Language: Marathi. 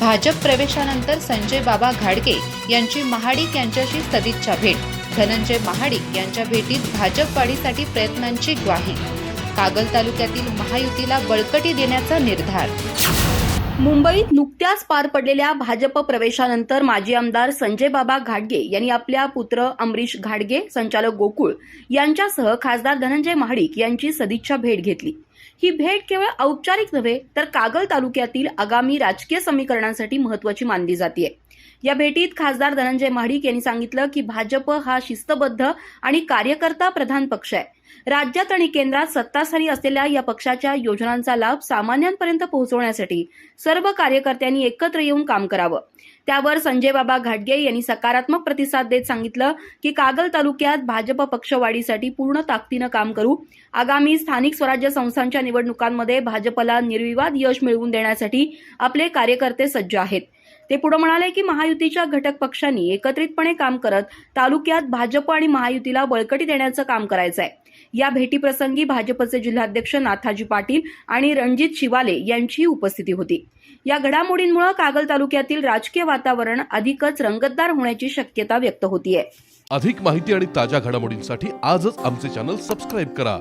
भाजप प्रवेशानंतर संजय बाबा घाडगे यांची महाडिक यांच्याशी सदिच्छा भेट. धनंजय महाडिक यांच्या भेटीत भाजप वाढीसाठी प्रयत्नांची ग्वाही. कागल तालुक्यातील महायुतीला बळकटी देण्याचा निर्धार. मुंबईत नुकत्याच पार पडलेल्या भाजप प्रवेशानंतर माजी आमदार संजय बाबा घाडगे यांनी आपल्या पुत्र अमरीश घाडगे संचालक गोकुळ यांच्यासह खासदार धनंजय महाडिक यांची सदिच्छा भेट घेतली. ही भेट केवळ औपचारिक नव्हे तर कागल तालुक्यातील आगामी राजकीय समीकरणांसाठी महत्वाची मानली जाते या भेटीत खासदार धनंजय महाडिक यांनी सांगितलं की भाजप हा शिस्तबद्ध आणि कार्यकर्ता प्रधान पक्ष आहे. राज्यात आणि केंद्रात सत्तास्थानी असलेल्या या पक्षाच्या योजनांचा लाभ सामान्यांपर्यंत पोहोचवण्यासाठी सर्व कार्यकर्त्यांनी एकत्र येऊन काम करावं. त्यावर संजय बाबा घाटगे यांनी सकारात्मक प्रतिसाद देत सांगितलं की कागल तालुक्यात भाजप पक्षवाढीसाठी पूर्ण ताकदीनं काम करू. आगामी स्थानिक स्वराज्य संस्थांच्या निवडणुकांमध्ये भाजपला निर्विवाद यश मिळवून देण्यासाठी आपले कार्यकर्ते सज्ज आहेत. ते पुढे म्हणाले की महायुतीच्या घटक पक्षांनी एकत्रितपणे काम करत तालुक्यात भाजप आणि महायुतीला बळकटी देण्याचं काम करायचं आहे या भेटीप्रसंगी भाजपचे जिल्हाध्यक्ष नाथाजी पाटील आणि रणजित शिवाले यांचीही उपस्थिती होती. या घडामोडींमुळे कागल तालुक्यातील राजकीय वातावरण अधिकच रंगतदार होण्याची शक्यता व्यक्त होतीये. अधिक माहिती आणि ताज्या घडामोडींसाठी आजच आमचे चॅनल सबस्क्राईब करा.